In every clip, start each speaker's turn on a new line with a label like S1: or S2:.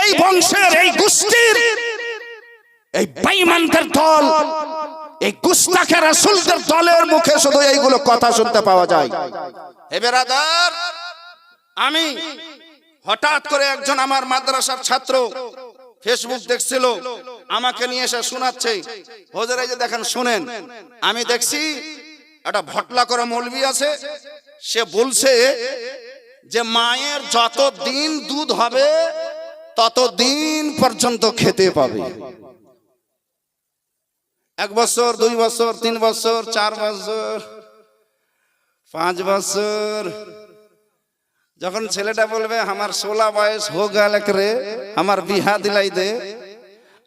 S1: এই বংশের এই গোষ্ঠীর, এই বাইমানদের দল, এই গুস্তাখের রাসূলদের দলের মুখে শুধু এইগুলো কথা শুনতে পাওয়া যায়। হে বেরাদার, আমি হঠাৎ করে একজন আমার মাদ্রাসার ছাত্র ফেসবুক দেখছিল, আমাকে নিয়ে এসে শোনাচ্ছে। হোজের, এই যে দেখেন, শুনেন, আমি দেখছি একটা ভটলা করে মৌলবি আছে, সে বলছে যে মায়ের যত দিন দুধ হবে তত দিন পর্যন্ত খেতে পাবে। এক বছর, দুই বছর, তিন বছর, চার বছর, পাঁচ বছর। যখন ছেলেটা বলবে, আমার ষোলা বয়স হো গেল রে, আমার বিহা দিলাই দে।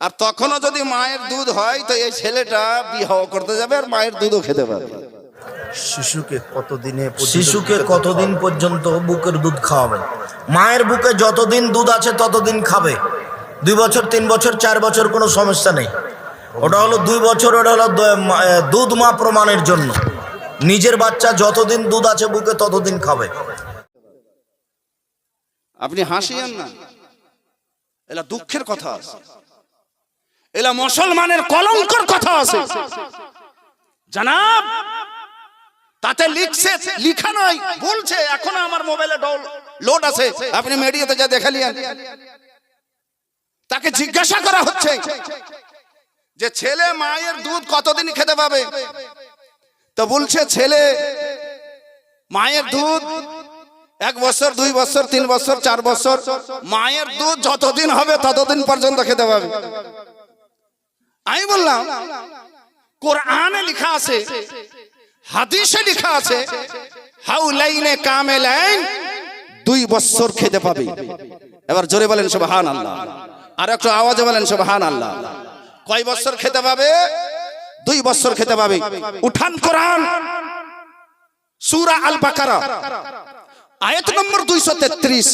S1: আর তখনও যদি মায়ের দুধ হয়, তো এই ছেলেটা বিবাহ করতে যাবে আর মায়ের দুধও খেতে পারবে
S2: শিশুকে কতদিনে
S3: শিশুকে কতদিন পর্যন্ত বুকের দুধ খাওয়াবেন মায়ের বুকে যতদিন দুধ আছে ততদিন খাবে। দুই বছর তিন বছর চার বছর কোনো সমস্যা নেই। ওটা হলো দুই বছর ওটা হলো দুধ মা প্রমাণের জন্য। নিজের বাচ্চা যতদিন দুধ আছে বুকে ততদিন খাবে।
S1: আপনি হাসিয়েন না। এলা দুঃখের কথা আছে। এলা মুসলমানের কলঙ্কর কথা আছে। জানাব তাতে লিখছে, লিখা নয় বলছে, এখনও আমার মোবাইলে ডল লোড আছে। আপনি মিডিয়াতে যা দেখালিয়েন তাকে জিজ্ঞাসা করা হচ্ছে যে, ছেলে মায়ের দুধ কতদিন খেতে পাবে? তো বলছে, ছেলে মায়ের দুধ এক বছর, দুই বছর, তিন বছর, চার বছর, মায়ের দুধ যতদিন হবে ততদিন পর্যন্ত খেতে পাবে। আমি বললাম, কোরআনে লেখা আছে হাদিসে লেখা আছে, হাউলাইনে কামেলাইন দুই বছর খেতে পাবে। এবার জোরে বলেন সুবহান আল্লাহ আর একটু আওয়াজে বলেন সুবহান আল্লাহ কয় বছর খেতে পাবে? দুই বছর খেতে পাবে। উঠান কোরআন। সূরা আল বাকারা আয়াত নম্বর 233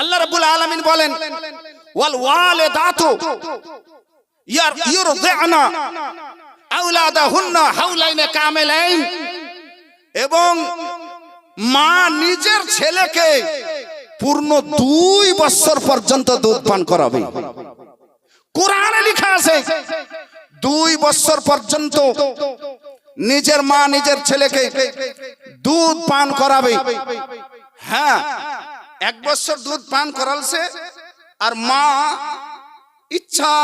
S1: আল্লাহ রাব্বুল আলামিন বলেন ওয়াল ওয়ালিদাতু ইয়ার ইউরদি'না আওলাদাহুন্না হাওলাইনে কামিলাইন। এবং মা নিজের ছেলেকে পূর্ণ দুই বছর পর্যন্ত দুধ পান করাবে। কোরআনে লেখা আছে, দুই বছর পর্যন্ত নিজের মা নিজের ছেলেকে দুধ পান করাবে। হ্যাঁ এক বছর দুধ পান করালছে, আর মা ইচ্ছা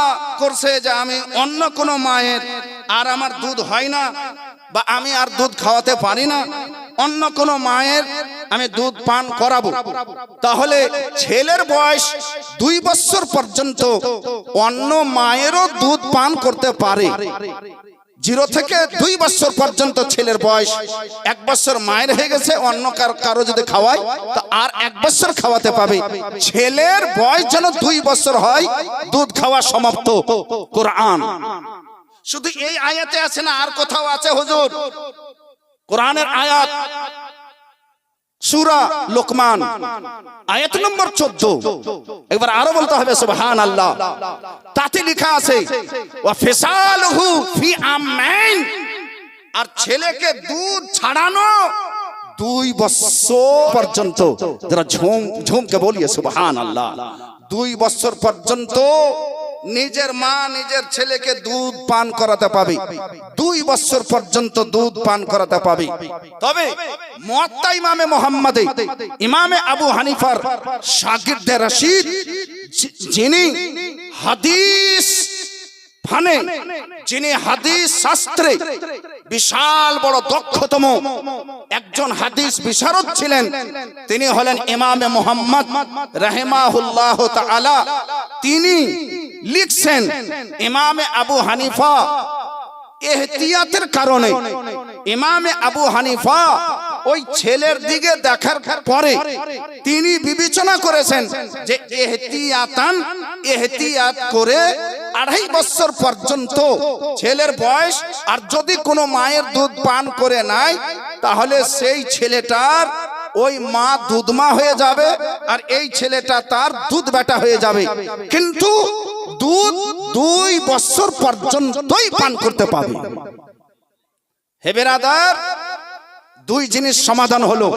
S1: করছে যে আমি অন্য কোনো মায়ের আর আমার দুধ হয় না বা আমি আর দুধ খাওয়াতে পারি না, অন্য কোনো মায়ের আমি দুধ পান করাবো। তাহলে ছেলের বয়স দুই বছর পর্যন্ত অন্য মায়েরও দুধ পান করতে পারে। জিরো থেকে দুই বছর পর্যন্ত ছেলের বয়স এক বছর মায়ের হয়ে গেছে, অন্য কার- যদি খাওয়ায়, তো আর এক বছর খাওয়াতে পাবে। ছেলের বয়স যেন দুই বছর হয়, দুধ খাওয়া সমাপ্ত। কোরআন। শুধু এই আয়াতে আছে না, আর কোথাও আছে হুজুর? কোরআনের আয়াত, সুরা লোকমান, আয়াত নম্বর চোদ্দ। একবার আরও বলতে হবে সুবহান আল্লাহ তাতে লেখা আছে আর ছেলেকে দুধ ছাড়ানো দুই বছর পর্যন্ত। যারা ঝুম, ঝুমকে বলিয়ে সুবহান আল্লাহ দুই বছর পর্যন্ত নিজের মা, নিজের ছেলেকে দুধ পান করাতে পাবে। দুই বছর পর্যন্ত দুধ পান করাতে পাবে। তবে মুয়াত্তা ইমামে মোহাম্মদে, ইমামে আবু হানিফার শাগিরদে রশিদ যিনি হাদিস ফানে, যিনি হাদিস শাস্ত্রে বিশাল বড় দক্ষতম একজন হাদিস বিশারদ ছিলেন, তিনি হলেন ইমামে মোহাম্মদ রাহিমাহুল্লাহ তিনি লিখছেন ইমামে আবু হানিফা। এহতিয়াতের কারণে ইমামে আবু হানিফা ওই ছেলের দিকে দেখার পরে তিনি বিবেচনা করেছেন যে এহতিয়াতান এহতিয়াত করে আড়াই বছর পর্যন্ত ছেলের বয়স আর যদি কোনো মায়ের দুধ পান করে নাই, তাহলে সেই ছেলেটার ওই মা দুধমা হয়ে যাবে আর এই ছেলেটা তার দুধ বেটা হয়ে যাবে। কিন্তু দুধ দুই বছর পর্যন্তই পান করতে পাবে। হেবেরাদার দুই জিনিস সমাধান হলো।